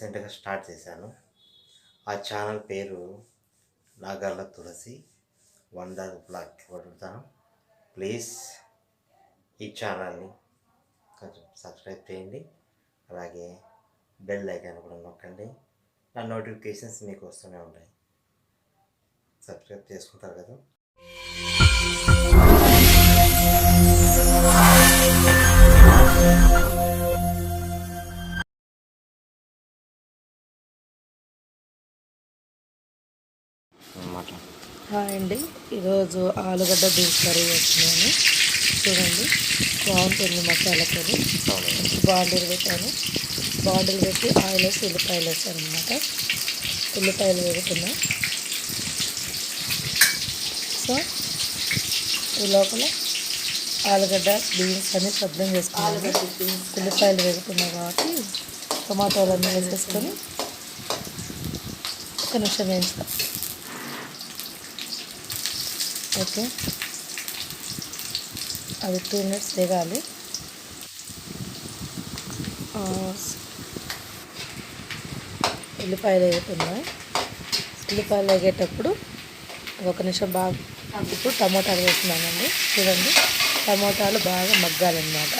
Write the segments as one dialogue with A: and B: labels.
A: రీసెంట్గా స్టార్ట్ చేశాను. ఆ ఛానల్ పేరు నాగర్ల తులసి. వండర్ బ్లాక్ పడుతాను ప్లీజ్ ఈ ఛానల్ని కొంచెం సబ్స్క్రైబ్ చేయండి. అలాగే బెల్ ఐకాన్ కూడా నొక్కండి. నా నోటిఫికేషన్స్ మీకు వస్తూనే ఉంటాయి. సబ్స్క్రైబ్ చేసుకుంటారు కదా?
B: హాయ్ అండి. ఈరోజు ఆలుగడ్డ బీన్స్ కర్రీ చేస్తున్నాను. చూడండి బాగుంటుంది మసాలా కర్రీ. బాండీలు పెట్టాను. బాండీలు పెట్టి ఆయిల్ వేసి ఉల్లిపాయలు వేసాను అనమాట ఉల్లిపాయలు వేగుతున్నాయి సో ఈ లోపల ఆలుగడ్డ బీన్స్ అన్ని శబ్దం చేసుకున్నాను. ఉల్లిపాయలు వేగుతున్నాయి కాబట్టి టమాటోలన్నీ వేసేసుకొని ఒక నిమిషం వేయించుతాం. ఓకే. అది టూ మినిట్స్ దిగాలి. ఉల్లిపాయలు వేగుతున్నాయి. ఉల్లిపాయలు వేగేటప్పుడు ఒక నిమిషం బాగా ఇప్పుడు టమోటాలు వేస్తున్నానండి. చూడండి టమోటాలు బాగా మగ్గాలన్నమాట.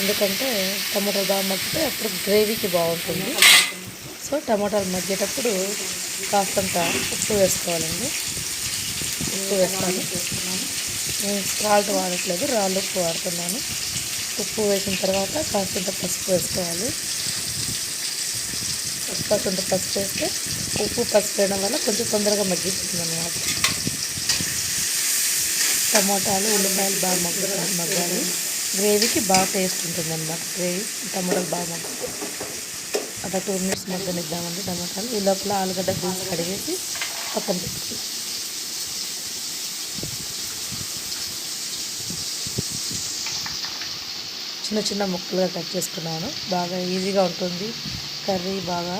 B: ఎందుకంటే టమోటాలు బాగా మగ్గితే అప్పుడు గ్రేవీకి బాగుంటుంది. సో టమోటాలు మగ్గేటప్పుడు కాస్తంత ఉప్పు వేసుకోవాలండి. ఉప్పు వేస్తాను. నేను సాల్ట్ వాడట్లేదు రాళ్ళు ఉప్పు వాడుతున్నాను. ఉప్పు వేసిన తర్వాత కాస్తంత పసుపు వేసుకోవాలి. కాస్తంత పసుపు వేస్తే ఉప్పు పసుపు వేయడం వల్ల కొంచెం తొందరగా మగ్గిపోతుంది అన్నమాట టమోటాలు ఉల్లిపాయలు బాగా మగ్గుతాయి మగ్గాలి. గ్రేవీకి బాగా టేస్ట్ ఉంటుంది అన్నమాట గ్రేవీ టమాటాలు బాగా మగ్గుతాయి. అట్లా టూ మినిట్స్ మగ్గనిద్దామండి టమాటాలు. ఈ లోపల ఆలుగడ్డ బీన్స్ కడిగేసి పక్కన పెట్టుకుంటాం చిన్న చిన్న ముక్కలుగా కట్ చేసుకున్నాను. బాగా ఈజీగా ఉంటుంది. కర్రీ బాగా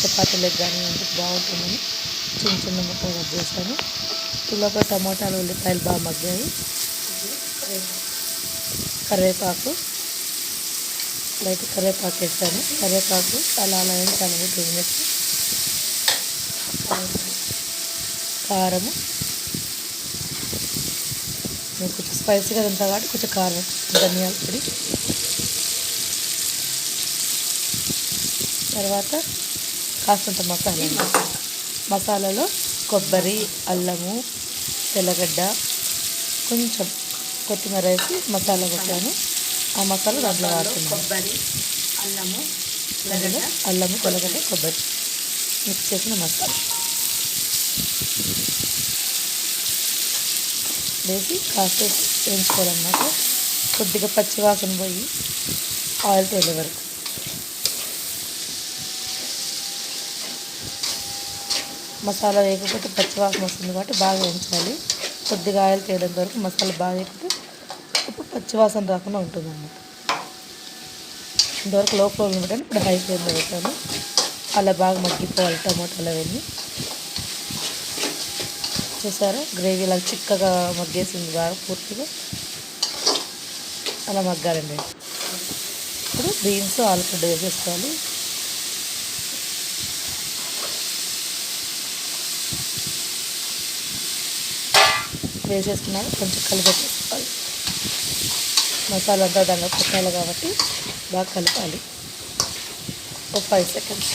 B: చపాతీలకు కానీ బాగుంటుందని చిన్న చిన్న ముక్కలు కట్ చేశాను. ఈ టమోటాలు ఉల్లిపాయలు బాగా మగ్గాయి. కరివేపాకు లైట్ కరివేపాకు వేస్తాను కరివేపాకు అలా అలా వేయించాలండి టూ మినిట్స్. కారము నేను కొంచెం స్పైసీగా తింటా కాబట్టి కొంచెం కారం ధనియాల పొడి. తర్వాత కాస్తంత మసాలా. మసాలాలో కొబ్బరి అల్లము తెల్లగడ్డ కొంచెం కొత్తిమీర వేసి మసాలా కొట్టాను. ఆ మసాలా దాంట్లో వాడుతున్నాను.
C: కొబ్బరి అల్లము
B: అందులో అల్లము తెల్లగడ్డ కొబ్బరి. మిక్స్ చేసిన మసాలా. వేసి కాస్త వేయించుకోవాలన్నమాట. కొద్దిగా పచ్చివాసన పోయి ఆయిల్ తేలే వరకు. మసాలా వేయకపోతే పచ్చివాసన వస్తుంది కాబట్టి బాగా వేయించాలి. కొద్దిగా ఆయిల్ తేలేంత వరకు మసాలా బాగా వేయకపోతే అప్పుడు పచ్చివాసన రాకుండా ఉంటుంది అన్నమాట ఇంతవరకు లో ఫ్లేమ్లో పెట్టాను ఇప్పుడు హై ఫ్లేమ్లో పెట్టాను. అలా బాగా మగ్గిపోవాలి టమాటాలు అవన్నీ. చూసారా గ్రేవీ ఇలా చిక్కగా మగ్గేసింది బాగా పూర్తిగా. అలా మగ్గాలండి. ఇప్పుడు బీన్స్ ఆలుగడ్డ వేసేసుకోవాలి. వేసేసుకున్నాక కొంచెం కలిపెట్టేసుకోవాలి మసాలా అంతా దాంట్లో పెట్టాలి కాబట్టి బాగా కలపాలి. ఒక ఫైవ్ సెకండ్స్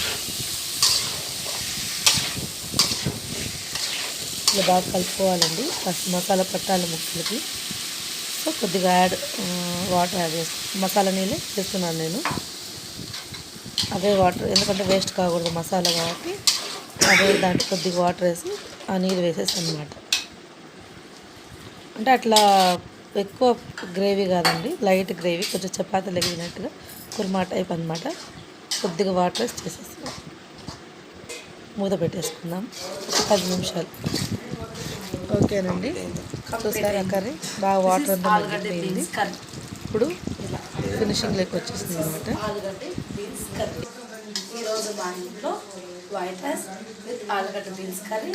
B: ఇలా బాగా కలుపుకోవాలండి. ఫస్ట్ మసాలా పట్టాలి ముక్కలకి. సో కొద్దిగా యాడ్ వాటర్ యాడ్ చేస్తాను మసాలా నీళ్ళు చేస్తున్నాను నేను. అదే వాటర్ ఎందుకంటే వేస్ట్ కాకూడదు మసాలా కాబట్టి. అదే దాంట్లో కొద్దిగా వాటర్ వేసి ఆ నీళ్ళు వేసేస్తాను అనమాట అంటే అట్లా ఎక్కువ గ్రేవీ కాదండి లైట్ గ్రేవీ కొంచెం చపాతీలు ఎగినట్టుగా కుర్మా టైప్ అనమాట కొద్దిగా వాటర్ వేసి చేసేస్తాం మూత పెట్టేసుకుందాం. పది నిమిషాలు. ఓకేనండి. చూసారా కర్రీ? బాగా వాటర్ అంతా మగ్గిపోయింది. ఇప్పుడు ఫినిషింగ్ లెక్క వచ్చేసింది అనమాట
C: ఈరోజు మా ఇంట్లో వైట్ రైస్ విత్ ఆలుగడ్డ బీన్స్ కర్రీ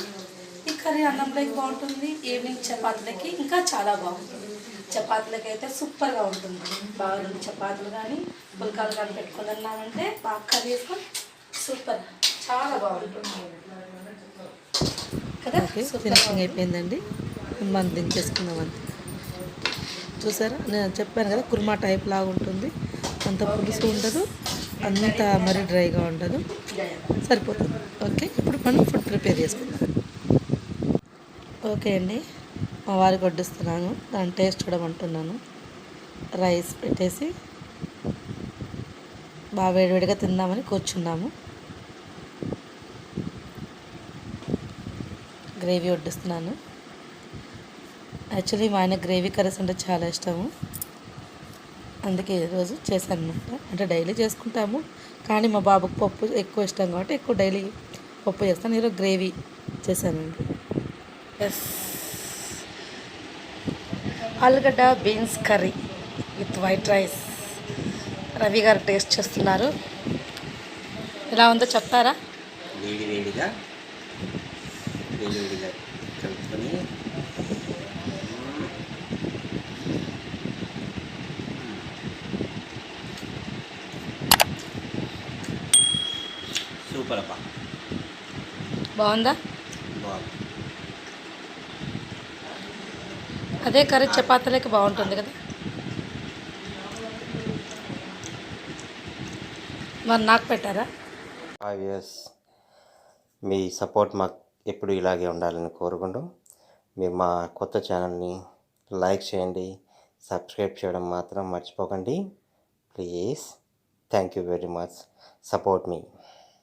C: ఈ కర్రీ అన్నంలోకి బాగుంటుంది. ఈవినింగ్ చపాతీలకి ఇంకా చాలా బాగుంటుంది. చపాతీలకి అయితే సూపర్గా ఉంటుంది. బాగా రెండు చపాతీలు కానీ పుల్కాలు కానీ పెట్టుకొని అన్నామంటే బాగా కర్రీ సూపర్. చాలా బాగుంటుంది. కదా?
B: ఫినిషింగ్ అయిపోయిందండి. మనం దించేసుకుందాం అంతే. చూసారా? నేను చెప్పాను కదా కుర్మా టైప్ లాగా ఉంటుంది. అంత పులుసు ఉండదు అంత మరి డ్రైగా ఉండదు. సరిపోతుంది. ఓకే ఇప్పుడు మనం ఫుడ్ ప్రిపేర్ చేసుకుందాం. ఓకే అండి మా వారికి వడ్డిస్తున్నాను. దాని టేస్ట్ చూడమంటున్నాను రైస్ పెట్టేసి బాగా వేడివేడిగా తిందామని కూర్చున్నాము. గ్రేవీ వడ్డిస్తున్నాను. యాక్చువల్లీ మా ఆయన గ్రేవీ కర్రీస్ అంటే చాలా ఇష్టము. అందుకే ఈరోజు చేశాను అనమాట అంటే డైలీ చేసుకుంటాము. కానీ మా బాబుకు పప్పు ఎక్కువ ఇష్టం కాబట్టి ఎక్కువ డైలీ పప్పు చేస్తాను. ఈరోజు గ్రేవీ చేశానండి
C: ఎస్ ఆలుగడ్డ beans curry with white rice. Ravi garu taste చేస్తున్నారు. ఎలా ఉందో చెప్తారా?
A: వేడి వేడిగా వేడి వేడిగా కలుపుకొని సూపర్ అప్ప
C: బాగుందా?
A: బాగుంది.
C: అదే కర్రీ చపాతీలకి బాగుంటుంది కదా. మరి నాకు పెట్టారా?
A: ఫైవ్ ఇయర్స్ మీ సపోర్ట్ మాకు ఎప్పుడు ఇలాగే ఉండాలని కోరుకుంటూ మీరు మా కొత్త ఛానల్ని లైక్ చేయండి సబ్స్క్రైబ్ చేయడం మాత్రం మర్చిపోకండి. Please thank you very much. Support me.